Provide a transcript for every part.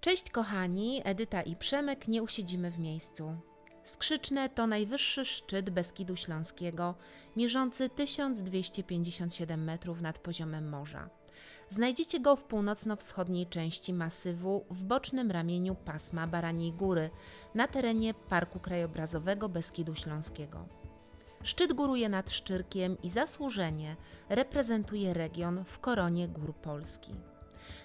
Cześć kochani, Edyta i Przemek nie usiedzimy w miejscu. Skrzyczne to najwyższy szczyt Beskidu Śląskiego, mierzący 1257 metrów nad poziomem morza. Znajdziecie go w północno-wschodniej części masywu, w bocznym ramieniu pasma Baraniej Góry, na terenie Parku Krajobrazowego Beskidu Śląskiego. Szczyt góruje nad Szczyrkiem i zasłużenie reprezentuje region w koronie gór Polski.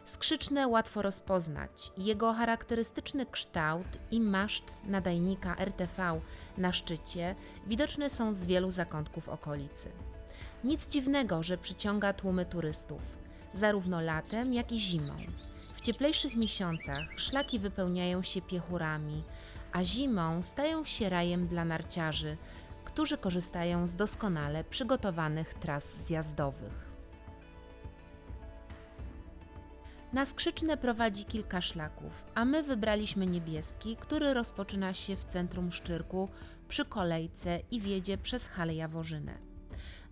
Skrzyczne łatwo rozpoznać. Jego charakterystyczny kształt i maszt nadajnika RTV na szczycie widoczne są z wielu zakątków okolicy. Nic dziwnego, że przyciąga tłumy turystów, zarówno latem, jak i zimą. W cieplejszych miesiącach szlaki wypełniają się piechurami, a zimą stają się rajem dla narciarzy, którzy korzystają z doskonale przygotowanych tras zjazdowych. Na skrzyczne prowadzi kilka szlaków, a my wybraliśmy niebieski, który rozpoczyna się w centrum Szczyrku przy kolejce i wiedzie przez halę Jaworzynę.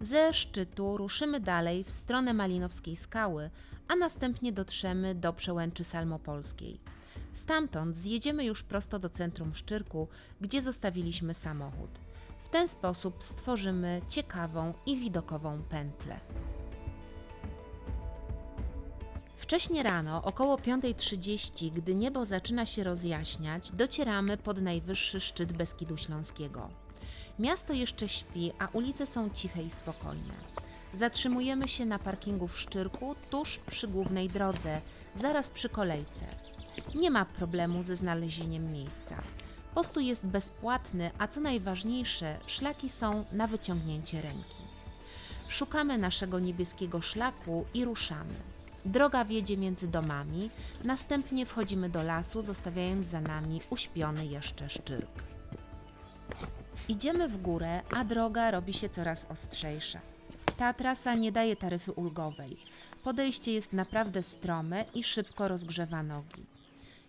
Ze szczytu ruszymy dalej w stronę Malinowskiej Skały, a następnie dotrzemy do przełęczy Salmopolskiej. Stamtąd zjedziemy już prosto do centrum Szczyrku, gdzie zostawiliśmy samochód. W ten sposób stworzymy ciekawą i widokową pętlę. Wcześnie rano, około 5.30, gdy niebo zaczyna się rozjaśniać, docieramy pod najwyższy szczyt Beskidu Śląskiego. Miasto jeszcze śpi, a ulice są ciche i spokojne. Zatrzymujemy się na parkingu w Szczyrku, tuż przy głównej drodze, zaraz przy kolejce. Nie ma problemu ze znalezieniem miejsca. Postój jest bezpłatny, a co najważniejsze, szlaki są na wyciągnięcie ręki. Szukamy naszego niebieskiego szlaku i ruszamy. Droga wiedzie między domami, następnie wchodzimy do lasu, zostawiając za nami uśpiony jeszcze szczyrk. Idziemy w górę, a droga robi się coraz ostrzejsza. Ta trasa nie daje taryfy ulgowej. Podejście jest naprawdę strome i szybko rozgrzewa nogi.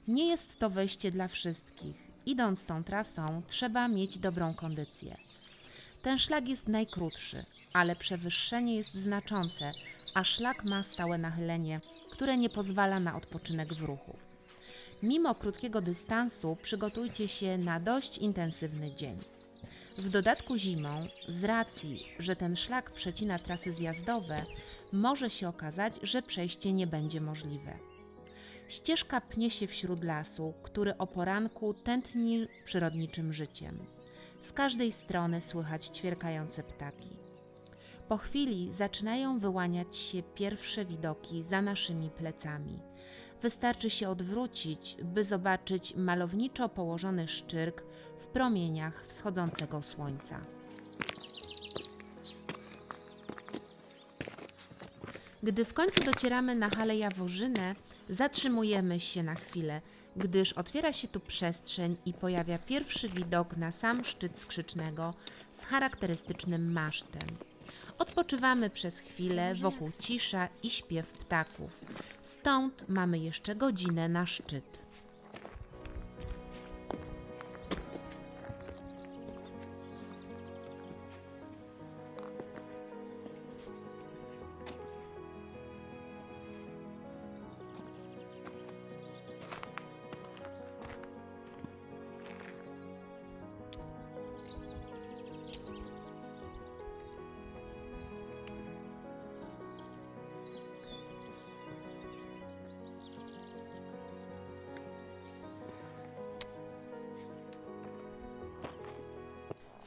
Nie jest to wejście dla wszystkich. Idąc tą trasą, trzeba mieć dobrą kondycję. Ten szlak jest najkrótszy, ale przewyższenie jest znaczące, a szlak ma stałe nachylenie, które nie pozwala na odpoczynek w ruchu. Mimo krótkiego dystansu przygotujcie się na dość intensywny dzień. W dodatku zimą, z racji, że ten szlak przecina trasy zjazdowe, może się okazać, że przejście nie będzie możliwe. Ścieżka pnie się wśród lasu, który o poranku tętni przyrodniczym życiem. Z każdej strony słychać ćwierkające ptaki. Po chwili zaczynają wyłaniać się pierwsze widoki za naszymi plecami. Wystarczy się odwrócić, by zobaczyć malowniczo położony szczyrk w promieniach wschodzącego słońca. Gdy w końcu docieramy na halę Jaworzynę, zatrzymujemy się na chwilę, gdyż otwiera się tu przestrzeń i pojawia pierwszy widok na sam szczyt skrzycznego z charakterystycznym masztem. Odpoczywamy przez chwilę, wokół cisza i śpiew ptaków. Stąd mamy jeszcze godzinę na szczyt.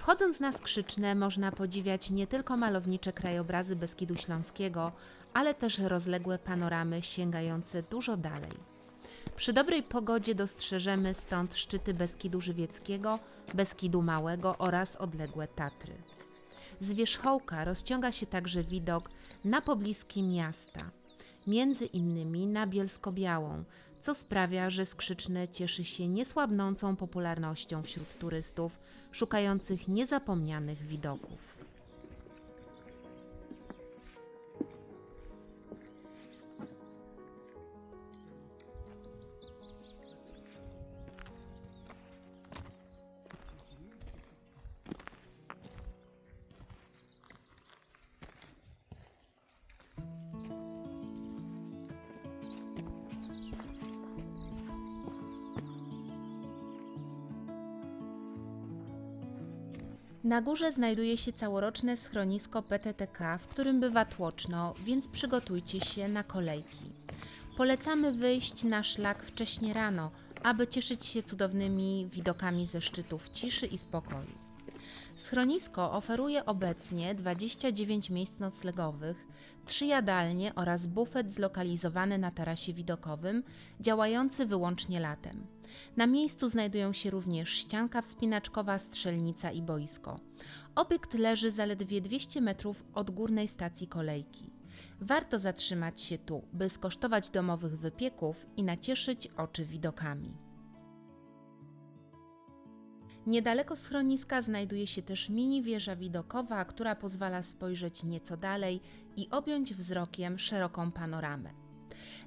Wchodząc na Skrzyczne można podziwiać nie tylko malownicze krajobrazy Beskidu Śląskiego, ale też rozległe panoramy sięgające dużo dalej. Przy dobrej pogodzie dostrzeżemy stąd szczyty Beskidu Żywieckiego, Beskidu Małego oraz odległe Tatry. Z wierzchołka rozciąga się także widok na pobliskie miasta, między innymi na Bielsko-Białą, co sprawia, że Skrzyczne cieszy się niesłabnącą popularnością wśród turystów szukających niezapomnianych widoków. Na górze znajduje się całoroczne schronisko PTTK, w którym bywa tłoczno, więc przygotujcie się na kolejki. Polecamy wyjść na szlak wcześnie rano, aby cieszyć się cudownymi widokami ze szczytów ciszy i spokoju. Schronisko oferuje obecnie 29 miejsc noclegowych, trzy jadalnie oraz bufet zlokalizowany na tarasie widokowym, działający wyłącznie latem. Na miejscu znajdują się również ścianka wspinaczkowa, strzelnica i boisko. Obiekt leży zaledwie 200 metrów od górnej stacji kolejki. Warto zatrzymać się tu, by skosztować domowych wypieków i nacieszyć oczy widokami. Niedaleko schroniska znajduje się też mini wieża widokowa, która pozwala spojrzeć nieco dalej i objąć wzrokiem szeroką panoramę.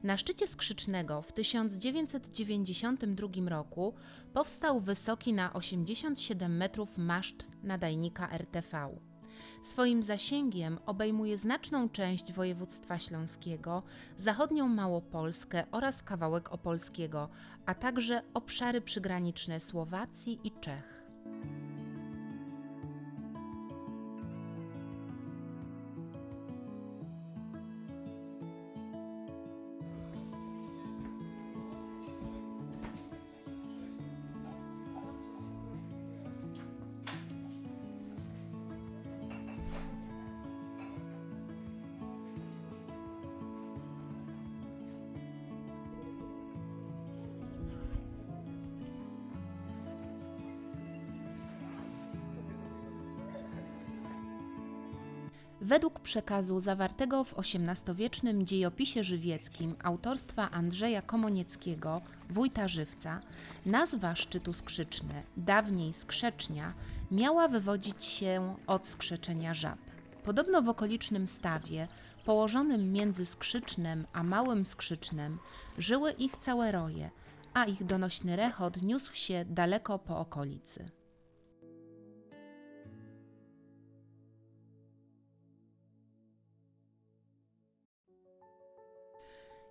Na szczycie Skrzycznego w 1992 roku powstał wysoki na 87 metrów maszt nadajnika RTV. Swoim zasięgiem obejmuje znaczną część województwa śląskiego, zachodnią Małopolskę oraz kawałek opolskiego, a także obszary przygraniczne Słowacji i Czech. Według przekazu zawartego w XVIII-wiecznym dziejopisie żywieckim autorstwa Andrzeja Komonieckiego, wójta Żywca, nazwa szczytu Skrzyczne, dawniej Skrzecznia, miała wywodzić się od skrzeczenia żab. Podobno w okolicznym stawie, położonym między Skrzycznem a Małym Skrzycznem, żyły ich całe roje, a ich donośny rechot niósł się daleko po okolicy.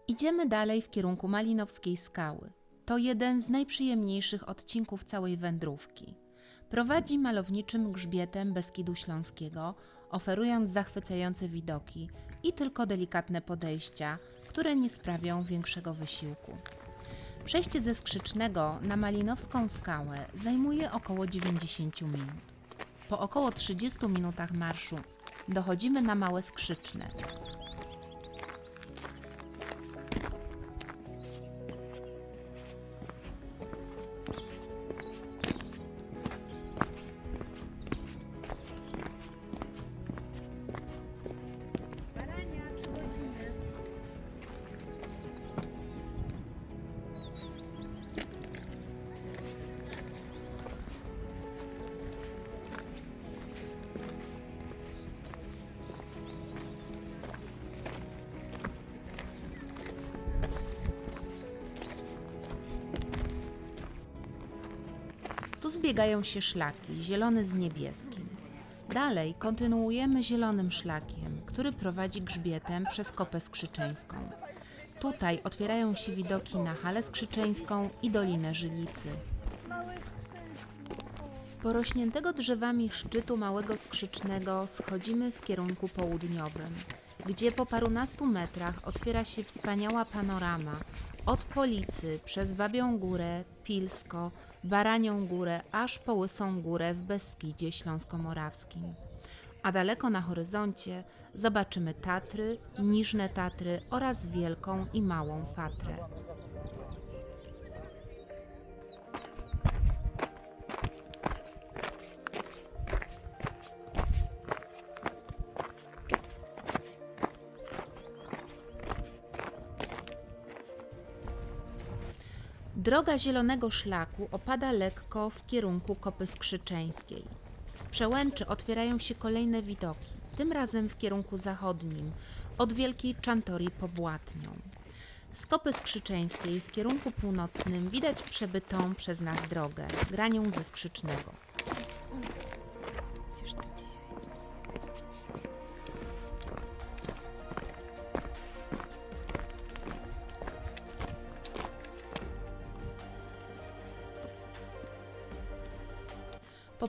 Idziemy dalej w kierunku Malinowskiej Skały. To jeden z najprzyjemniejszych odcinków całej wędrówki. Prowadzi malowniczym grzbietem Beskidu Śląskiego, oferując zachwycające widoki i tylko delikatne podejścia, które nie sprawią większego wysiłku. Przejście ze Skrzycznego na Malinowską Skałę zajmuje około 90 minut. Po około 30 minutach marszu dochodzimy na Małe Skrzyczne, zbiegają się szlaki, zielony z niebieskim. Dalej kontynuujemy zielonym szlakiem, który prowadzi grzbietem przez Kopę Skrzyczeńską. Tutaj otwierają się widoki na Halę Skrzyczeńską i Dolinę Żylicy. Z porośniętego drzewami szczytu Małego Skrzycznego schodzimy w kierunku południowym, gdzie po parunastu metrach otwiera się wspaniała panorama od Policy przez Babią Górę, Pilsko, Baranią Górę aż po Łysą Górę w Beskidzie Śląsko-Morawskim. A daleko na horyzoncie zobaczymy Tatry, Niżne Tatry oraz Wielką i Małą Fatrę. Droga zielonego szlaku opada lekko w kierunku Kopy Skrzyczeńskiej. Z przełęczy otwierają się kolejne widoki, tym razem w kierunku zachodnim, od Wielkiej Czantorii po Błatnią. Z Kopy Skrzyczeńskiej w kierunku północnym widać przebytą przez nas drogę, granią ze Skrzycznego.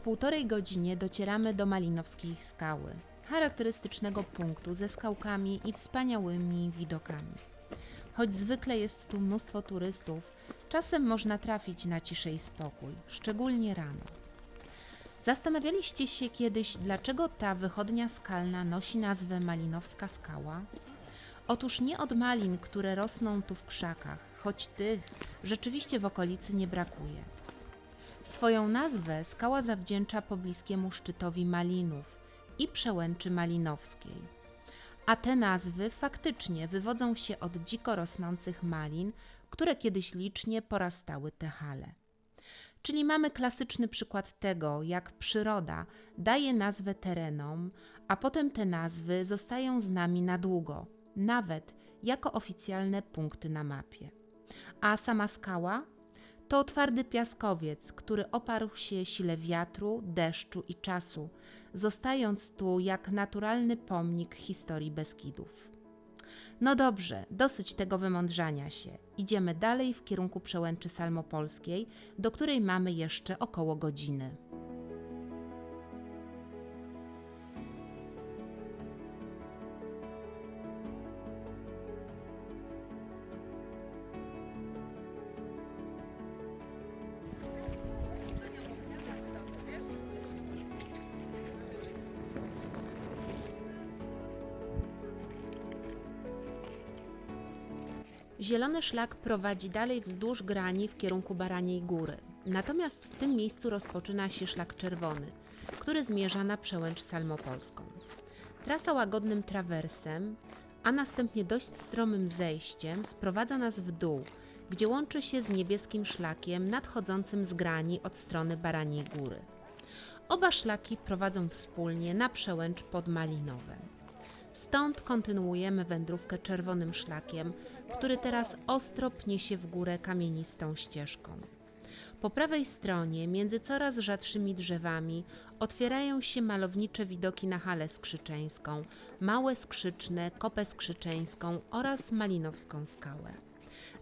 Półtorej godzinie docieramy do Malinowskiej Skały, charakterystycznego punktu ze skałkami i wspaniałymi widokami. Choć zwykle jest tu mnóstwo turystów, czasem można trafić na ciszę i spokój, szczególnie rano. Zastanawialiście się kiedyś, dlaczego ta wychodnia skalna nosi nazwę Malinowska Skała? Otóż nie od malin, które rosną tu w krzakach, choć tych rzeczywiście w okolicy nie brakuje. Swoją nazwę skała zawdzięcza pobliskiemu szczytowi Malinów i przełęczy Malinowskiej. A te nazwy faktycznie wywodzą się od dziko rosnących malin, które kiedyś licznie porastały te hale. Czyli mamy klasyczny przykład tego, jak przyroda daje nazwę terenom, a potem te nazwy zostają z nami na długo, nawet jako oficjalne punkty na mapie. A sama skała to twardy piaskowiec, który oparł się sile wiatru, deszczu i czasu, zostając tu jak naturalny pomnik historii Beskidów. No dobrze, dosyć tego wymądrzania się. Idziemy dalej w kierunku przełęczy salmopolskiej, do której mamy jeszcze około godziny. Zielony szlak prowadzi dalej wzdłuż grani w kierunku Baraniej Góry. Natomiast w tym miejscu rozpoczyna się szlak czerwony, który zmierza na przełęcz salmopolską. Trasa łagodnym trawersem, a następnie dość stromym zejściem sprowadza nas w dół, gdzie łączy się z niebieskim szlakiem nadchodzącym z grani od strony Baraniej Góry. Oba szlaki prowadzą wspólnie na przełęcz pod Malinowem. Stąd kontynuujemy wędrówkę czerwonym szlakiem, który teraz ostro pnie się w górę kamienistą ścieżką. Po prawej stronie, między coraz rzadszymi drzewami, otwierają się malownicze widoki na Halę Skrzyczeńską, Małe Skrzyczne, Kopę Skrzyczeńską oraz Malinowską Skałę.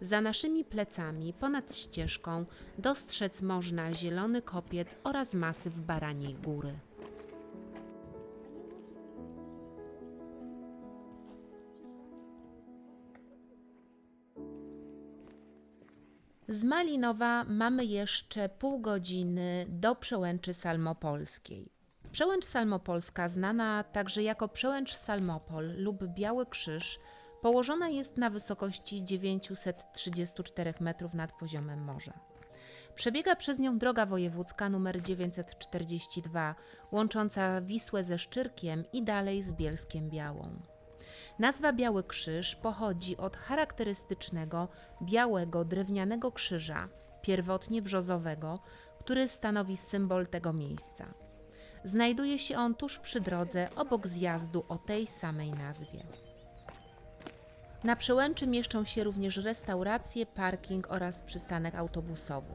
Za naszymi plecami, ponad ścieżką, dostrzec można zielony kopiec oraz masyw Baraniej Góry. Z Malinowa mamy jeszcze pół godziny do przełęczy salmopolskiej. Przełęcz salmopolska, znana także jako przełęcz Salmopol lub Biały Krzyż, położona jest na wysokości 934 metrów nad poziomem morza. Przebiega przez nią droga wojewódzka nr 942, łącząca Wisłę ze Szczyrkiem i dalej z Bielskiem Białą. Nazwa Biały Krzyż pochodzi od charakterystycznego białego drewnianego krzyża, pierwotnie brzozowego, który stanowi symbol tego miejsca. Znajduje się on tuż przy drodze obok zjazdu o tej samej nazwie. Na przełęczy mieszczą się również restauracje, parking oraz przystanek autobusowy.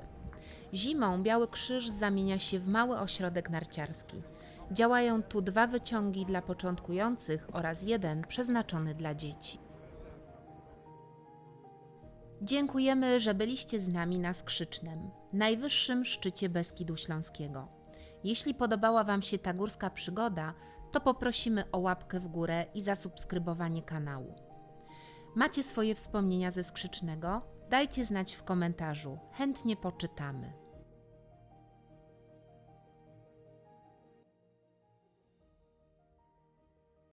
Zimą Biały Krzyż zamienia się w mały ośrodek narciarski. Działają tu dwa wyciągi dla początkujących oraz jeden przeznaczony dla dzieci. Dziękujemy, że byliście z nami na Skrzycznem, najwyższym szczycie Beskidu Śląskiego. Jeśli podobała Wam się ta górska przygoda, to poprosimy o łapkę w górę i zasubskrybowanie kanału. Macie swoje wspomnienia ze Skrzycznego? Dajcie znać w komentarzu, chętnie poczytamy.